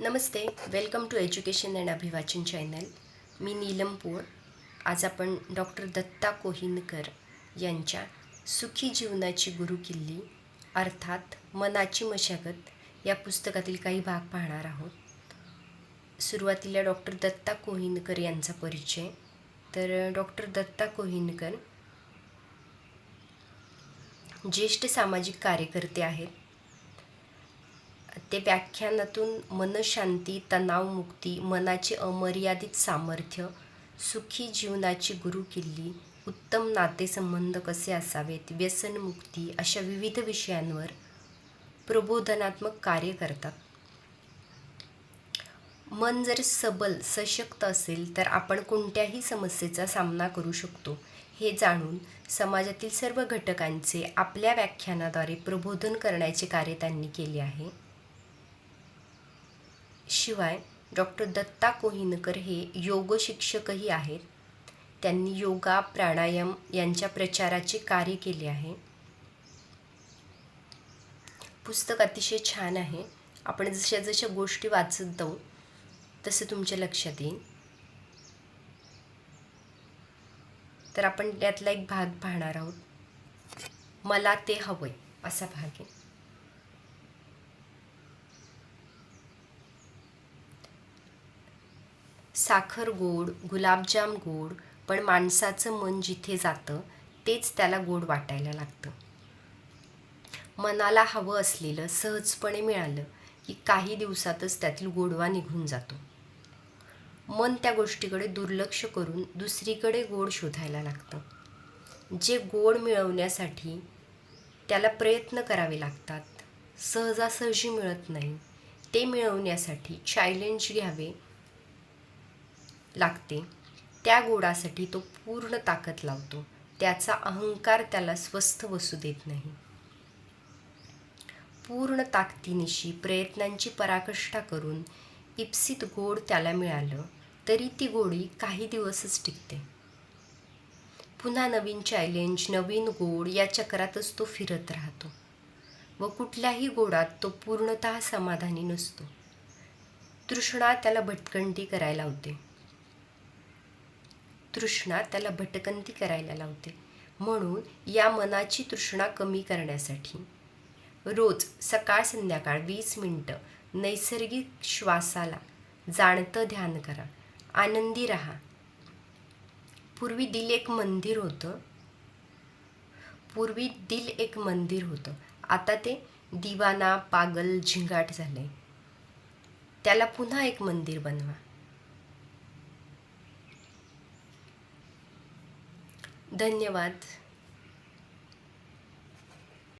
Namaste welcome to education and Abhivachan channel मी नीलम पोळ आज आपण doctor Datta Kohinkar यांच्या सुखी जीवनाची गुरुकिल्ली अर्थात मनाची मशागत या पुस्तकातील काही भाग पाहणार आहोत. सुरुवातीला डॉक्टर दत्ता कोहिनकर यांचा परिचय. तर डॉक्टर दत्ता कोहिनकर ज्येष्ठ सामाजिक कार्यकर्ते आहेत. ते व्याख्यानातून मनशांती तणावमुक्ती मनाचे अमर्यादित सामर्थ्य सुखी जीवनाची गुरुकिल्ली उत्तम नातेसंबंध कसे असावेत व्यसनमुक्ती अशा विविध विषयांवर प्रबोधनात्मक कार्य करतात. मन जर सबल सशक्त असेल तर आपण कोणत्याही समस्येचा सामना करू शकतो. हे जाणून समाजातील सर्व घटकांचे आपल्या व्याख्यानाद्वारे प्रबोधन करण्याचे कार्य त्यांनी केले आहे. शिवाय डॉक्टर दत्ता कोहिनकर हे योग शिक्षकही आहेत. त्यांनी योगा प्राणायाम यांच्या प्रचाराचे कार्य केले आहे. पुस्तक अतिशय छान आहे. आपण जशा जशा गोष्टी वाचत जाऊ तसं तुमच्या लक्षात येईल. तर आपण त्यातला एक भाग पाहणार आहोत. मला ते हवंय असा भाग आहे. साखर गोड गुलाबजाम गोड पण माणसाचं मन जिथे जातं तेच त्याला गोड वाटायला लागतं. मनाला हवं असलेलं सहजपणे मिळालं की काही दिवसातच त्यातील गोडवा निघून जातो. मन त्या गोष्टीकडे दुर्लक्ष करून दुसरीकडे गोड शोधायला लागतं. जे गोड मिळवण्यासाठी त्याला प्रयत्न करावे लागतात सहजासहजी मिळत नाही ते मिळवण्यासाठी चॅलेंज घ्यावे लागते. त्या गोडासाठी तो पूर्ण ताकद लावतो. त्याचा अहंकार त्याला स्वस्थ बसू देत नाही. पूर्ण ताकदीनिशी प्रयत्नांची पराकष्ठा करून इप्सित गोड त्याला मिळालं तरी ती गोडी काही दिवसच टिकते. पुन्हा नवीन चॅलेंज नवीन गोड या चक्रातच तो फिरत राहतो. व कुठल्याही गोडात तो पूर्णतः समाधानी नसतो. तृष्णा त्याला भटकंती करायला होते तृष्णा त्याला भटकंती करायला लावते. म्हणून या मनाची तृष्णा कमी करण्यासाठी. रोज सकाळ संध्याकाळ वीस मिनटं नैसर्गिक श्वासाला जाणतं ध्यान करा. आनंदी राहा. पूर्वी दिल एक मंदिर होतं. पूर्वी दिल एक मंदिर होतं. आता ते दिवाना पागल झिंगाट झाले त्याला पुन्हा एक मंदिर बनवा. धन्यवाद.